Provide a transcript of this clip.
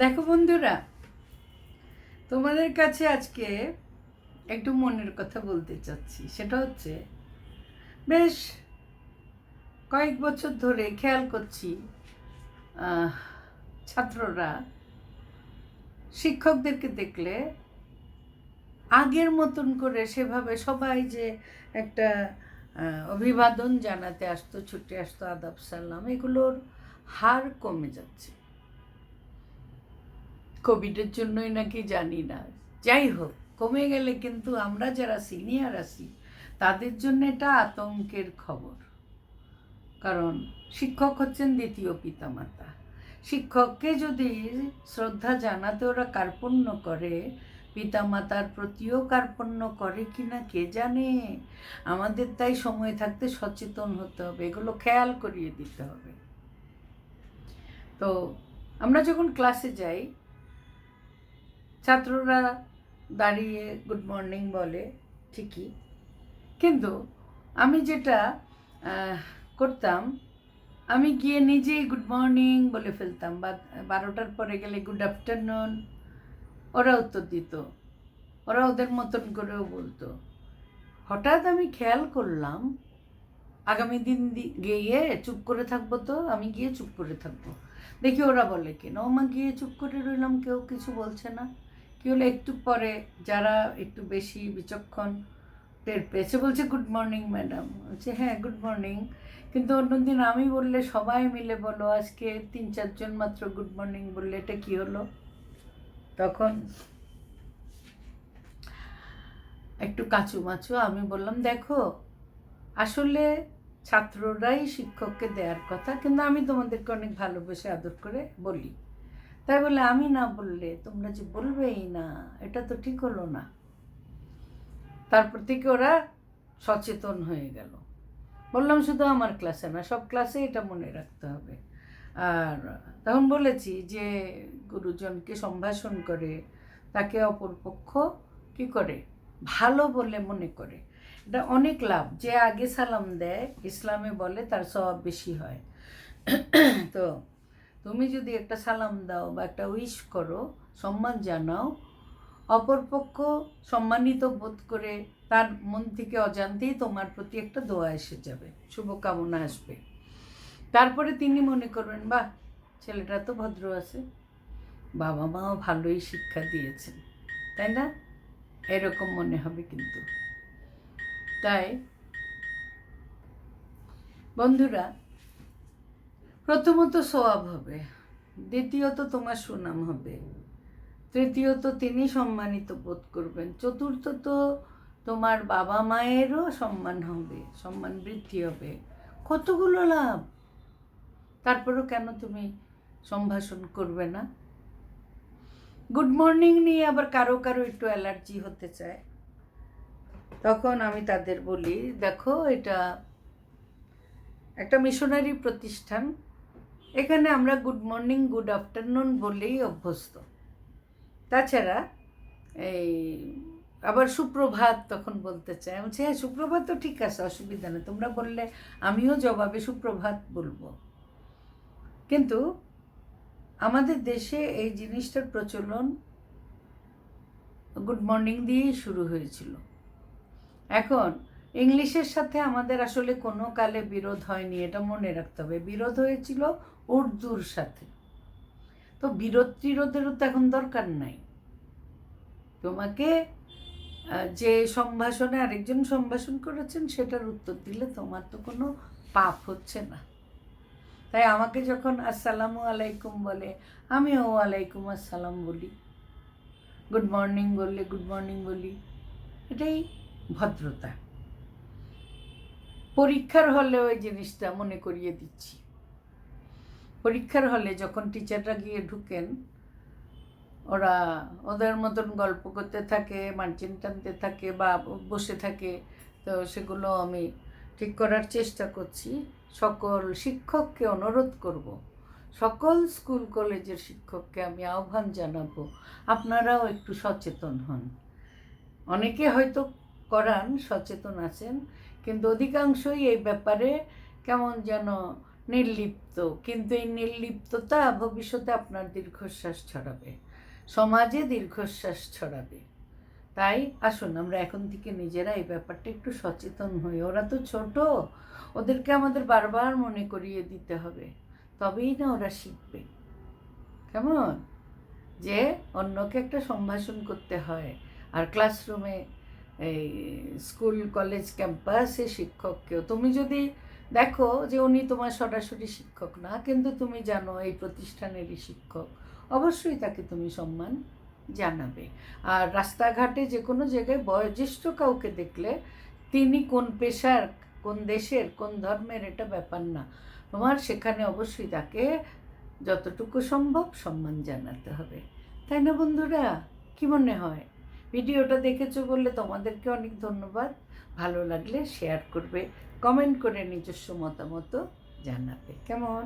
দেখো বন্ধুরা, তোমাদের কাছে আজকে একটু মনের কথা বলতে চাচ্ছি। সেটা হচ্ছে, বেশ কয়েক বছর ধরে খেয়াল করছি ছাত্ররা শিক্ষকদেরকে দেখলে আগের মতন করে সেভাবে সবাই যে একটা অভিবাদন জানাতে আসতো, ছুটে আসতো, আদাব সাল্লাম এগুলোর হার কমে যাচ্ছে। কোভিডের জন্যই নাকি জানি না। যাই হোক কমে গেলে কিন্তু আমরা যারা সিনিয়র আছি, তাদের জন্য এটা আতঙ্কের খবর। কারণ শিক্ষক হচ্ছেন দ্বিতীয় পিতামাতা। শিক্ষককে যদি শ্রদ্ধা জানাতে ওরা কার্পণ্য করে, পিতামাতার প্রতিও কার্পণ্য করে কি না কে জানে? আমাদের তাই সময় থাকতে সচেতন হতে হবে, এগুলো খেয়াল করিয়ে দিতে হবে। তো আমরা যখন ক্লাসে যাই ছাত্ররা দাঁড়িয়ে গুড মর্নিং বলে, ঠিকই। কিন্তু আমি যেটা করতাম, আমি গিয়ে নিজেই গুড মর্নিং বলে ফেলতাম। বারোটার পরে গেলে গুড আফটারনুন ওরা উত্তর দিত। ওরা ওদের মতন করেও বলতো। হঠাৎ আমি খেয়াল করলাম, আগামী দিন গিয়ে চুপ করে থাকব তো, আমি গিয়ে চুপ করে থাকব। দেখি ওরা বলে কেন মা গিয়ে চুপ করে রইলাম, কেউ কিছু বলছে না। কি হলো? একটু পরে যারা একটু বেশি বিচক্ষণ টের পেয়েছে বলছে, গুড মর্নিং, ম্যাডাম। বলছে হ্যাঁ গুড মর্নিং। কিন্তু অন্যদিন আমি বললে সবাই মিলে বলো আজকে তিন চারজন মাত্র গুড মর্নিং বললে, এটা কি হলো? তখন একটু কাঁচু মাচু আমি বললাম, দেখো, আসলে ছাত্ররাই শিক্ষককে দেওয়ার কথা, কিন্তু আমি তোমাদেরকে অনেক ভালোবেসে আদর করে বলি। তাই বলে আমি না বললে তোমরা যে বলবেই না, এটা তো ঠিক হলো না। তারপর থেকে ওরা সচেতন হয়ে গেল। বললাম শুধু আমার ক্লাসে না, সব ক্লাসে এটা মনে রাখতে হবে। আর তখন বলেছি যে গুরুজনকে সম্ভাষণ করে, তাকে অপরপক্ষ কি করে? ভালো বলে মনে করে। এটা অনেক লাভ, যে আগে সালাম দেয়, ইসলামে বলে তার সব বেশি হয়। তো তুমি যদি একটা সালাম দাও বা একটা উইশ করো, সম্মান জানাও, অপরপক্ষ সম্মানিত বোধ করে তার মন থেকে অজান্তেই তোমার প্রতি একটা দোয়া এসে যাবে, শুভকামনা আসবে। তারপরে তিনি মনে করবেন, বাহ, ছেলেটা তো ভদ্র আছে। বাবা মাও ভালোই শিক্ষা দিয়েছেন। তাই না? এরকম মনে হবে কিন্তু। তাই বন্ধুরা প্রথমত সোয়াব হবে, দ্বিতীয়ত তোমার সুনাম হবে, তৃতীয়ত তিনি সম্মানিত বোধ করবেন, চতুর্থত তোমার বাবা মায়েরও সম্মান হবে, সম্মান বৃদ্ধি হবে। কতগুলো লাভ? তারপরও কেন তুমি সম্ভাষণ করবে না? গুড মর্নিং নিয়ে আবার কারও কারও একটু অ্যালার্জি হতে চায়। তখন আমি তাদের বলি, দেখো এটা একটা মিশনারি প্রতিষ্ঠান এখানে আমরা গুড মর্নিং গুড আফটারনুন বলেই অভ্যস্ত। তাছাড়া এই আবার সুপ্রভাত তখন বলতে চাই। বলছি, হ্যাঁ সুপ্রভাত তো ঠিক আছে অসুবিধা নেই। তোমরা বললে আমিও জবাবে সুপ্রভাত বলব। কিন্তু আমাদের দেশে এই জিনিসটার প্রচলন গুড মর্নিং দিয়েই শুরু হয়েছিল। এখন ইংলিশের সাথে আমাদের আসলে কোনো কালে বিরোধ হয়নি, এটা মনে রাখতে হবে। বিরোধ হয়েছিল উর্দুর সাথে। তো বিরোধ টিরোধেরও তো এখন দরকার নাই। তোমাকে যে সম্ভাষণে আরেকজন সম্ভাষণ করেছেন, সেটার উত্তর দিলে তোমার তো কোনো পাপ হচ্ছে না। তাই আমাকে যখন আসসালামু আলাইকুম বলে, আমিও আলাইকুম আসসালাম বলি। গুড মর্নিং বললে গুড মর্নিং বলি। এটাই ভদ্রতা। পরীক্ষার হলে ওই জিনিসটা মনে করিয়ে দিচ্ছি। পরীক্ষার হলে যখন টিচাররা গিয়ে ঢুকেন, ওরা ওদের মতন গল্প করতে থাকে মার্জিন টানতে থাকে বা বসে থাকে, তো সেগুলো আমি ঠিক করার চেষ্টা করছি। সকল শিক্ষককে অনুরোধ করব, সকল স্কুল কলেজের শিক্ষককে আমি আহ্বান জানাব, আপনারাও একটু সচেতন হন। অনেকে হয়তো করান, সচেতন আছেন। কিন্তু অধিকাংশই এই ব্যাপারে কেমন যেন নির্লিপ্ত। কিন্তু এই নির্লিপ্ততা ভবিষ্যতে আপনার দীর্ঘশ্বাস ছড়াবে। সমাজে দীর্ঘশ্বাস ছড়াবে। তাই আসুন, আমরা এখন থেকে নিজেরা এই ব্যাপারটা একটু সচেতন হই। ওরা তো ছোট, ওদেরকে আমাদের বারবার মনে করিয়ে দিতে হবে। তবেই না ওরা শিখবে। কেমন? যে অন্যকে একটা সম্ভাষণ করতে হয়, আর ক্লাসরুমে এই স্কুল, কলেজ, ক্যাম্পাসে শিক্ষককেও। তুমি যদি দেখো যে উনি তোমার সরাসরি শিক্ষক না, কিন্তু তুমি জানো এই প্রতিষ্ঠানেরই শিক্ষক, অবশ্যই তাকে তুমি সম্মান জানাবে। আর রাস্তাঘাটে যে কোনো জায়গায় বয়োজ্যেষ্ঠ কাউকে দেখলে তিনি কোন পেশার, কোন দেশের, কোন ধর্মের এটা ব্যাপার না। তোমার সেখানে অবশ্যই তাকে যতটুকু সম্ভব সম্মান জানাতে হবে। তাই না বন্ধুরা? কি মনে হয়? ভিডিওটা দেখেছ বললে তোমাদেরকে অনেক ধন্যবাদ। ভালো লাগলে শেয়ার করবে কমেন্ট করে নিজস্ব মতামত জানাবে। কেমন?